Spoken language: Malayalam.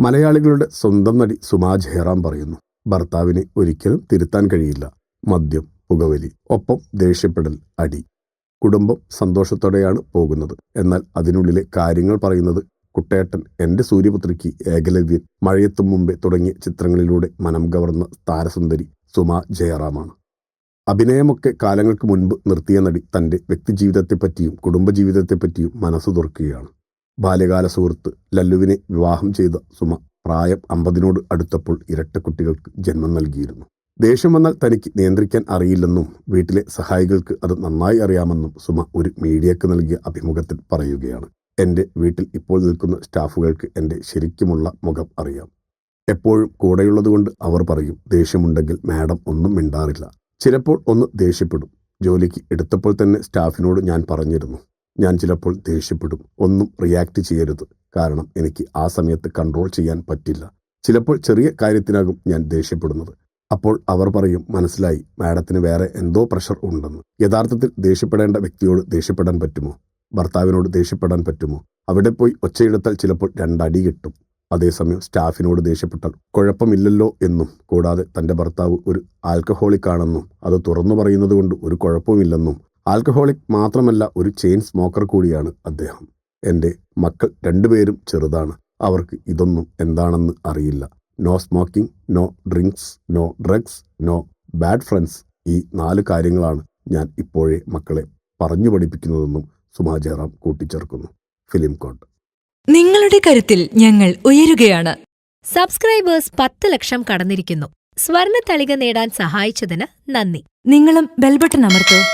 മലയാളികളുടെ സ്വന്തം നടി സുമാ ജയറാം പറയുന്നു ഭർത്താവിനെ ഒരിക്കലും തിരുത്താൻ കഴിയില്ല. മദ്യം പുകവലി ഒപ്പം ദേഷ്യപ്പെടൽ അടി. കുടുംബം സന്തോഷത്തോടെയാണ് പോകുന്നത്. എന്നാൽ അതിനുള്ളിലെ കാര്യങ്ങൾ പറയുന്നത് കുട്ടേട്ടൻ എന്റെ സൂര്യപുത്രിക്ക് ഏകലവ്യൻ മഴയെത്തും മുമ്പേ തുടങ്ങിയ ചിത്രങ്ങളിലൂടെ മനം കവർന്ന താരസുന്ദരി സുമാ ജയറാമാണ്. അഭിനയമൊക്കെ കാലങ്ങൾക്ക് മുൻപ് നിർത്തിയ നടി തന്റെ വ്യക്തിജീവിതത്തെപ്പറ്റിയും കുടുംബജീവിതത്തെപ്പറ്റിയും മനസ്സു തുറക്കുകയാണ്. ബാല്യകാല സുഹൃത്ത് ലല്ലുവിനെ വിവാഹം ചെയ്ത സുമ പ്രായം അമ്പതിനോട് അടുത്തപ്പോൾ ഇരട്ട കുട്ടികൾക്ക് ജന്മം നൽകിയിരുന്നു. ദേഷ്യം വന്നാൽ തനിക്ക് നിയന്ത്രിക്കാൻ അറിയില്ലെന്നും വീട്ടിലെ സഹായികൾക്ക് അത് നന്നായി അറിയാമെന്നും സുമ ഒരു മീഡിയക്ക് നൽകിയ അഭിമുഖത്തിൽ പറയുകയാണ്. എന്റെ വീട്ടിൽ ഇപ്പോൾ നിൽക്കുന്ന സ്റ്റാഫുകൾക്ക് എന്റെ ശരിക്കുമുള്ള മുഖം അറിയാം. എപ്പോഴും കൂടെയുള്ളതുകൊണ്ട് അവർ പറയും ദേഷ്യമുണ്ടെങ്കിൽ മാഡം ഒന്നും മിണ്ടാറില്ല. ചിലപ്പോൾ ഒന്ന് ദേഷ്യപ്പെടും. ജോലിക്ക് എടുത്തപ്പോൾ തന്നെ സ്റ്റാഫിനോട് ഞാൻ പറഞ്ഞിരുന്നു. ഞാൻ ചിലപ്പോൾ ദേഷ്യപ്പെടും. ഒന്നും റിയാക്ട് ചെയ്യരുത്. കാരണം എനിക്ക് ആ സമയത്ത് കൺട്രോൾ ചെയ്യാൻ പറ്റില്ല. ചിലപ്പോൾ ചെറിയ കാര്യത്തിനാകും ഞാൻ ദേഷ്യപ്പെടുന്നത്. അപ്പോൾ അവർ പറയും മനസ്സിലായി മാഡത്തിന് വേറെ എന്തോ പ്രഷർ ഉണ്ടെന്ന്. യഥാർത്ഥത്തിൽ ദേഷ്യപ്പെടേണ്ട വ്യക്തിയോട് ദേഷ്യപ്പെടാൻ പറ്റുമോ? ഭർത്താവിനോട് ദേഷ്യപ്പെടാൻ പറ്റുമോ? അവിടെ പോയി ഒച്ചയെടുത്താൽ ചിലപ്പോൾ രണ്ടടി കിട്ടും. അതേസമയം സ്റ്റാഫിനോട് ദേഷ്യപ്പെട്ടാൽ കുഴപ്പമില്ലല്ലോ എന്നും കൂടാതെ തന്റെ ഭർത്താവ് ഒരു ആൽക്കഹോളിക് ആണെന്നും അത് തുറന്നു പറയുന്നത് കൊണ്ട് ഒരു കുഴപ്പവുമില്ലെന്നും ആൽക്കഹോളിക് മാത്രമല്ല ഒരു ചെയിൻ സ്മോക്കർ കൂടിയാണ് അദ്ദേഹം. എന്റെ മക്കൾ രണ്ടുപേരും ചെറുതാണ്. അവർക്ക് ഇതൊന്നും എന്താണെന്ന് അറിയില്ല. No smoking no drinks no drugs no bad friends ഈ നാല് കാര്യങ്ങളാണ് ഞാൻ ഇപ്പോഴേ മക്കളെ പറഞ്ഞു പഠിപ്പിക്കുന്നതെന്നും സുമാ ജയറാം കൂട്ടിച്ചേർക്കുന്നു. ഫിലിം കോട്ട്. നിങ്ങളുടെ കരുത്തിൽ ഞങ്ങൾ ഉയരുകയാണ്. സബ്സ്ക്രൈബേഴ്സ് പത്ത് ലക്ഷം കടന്നിരിക്കുന്നു. സ്വർണ തളിക നേടാൻ സഹായിച്ചതിന് നന്ദി. നിങ്ങളും ബെൽബട്ടൺ അമർത്തോ.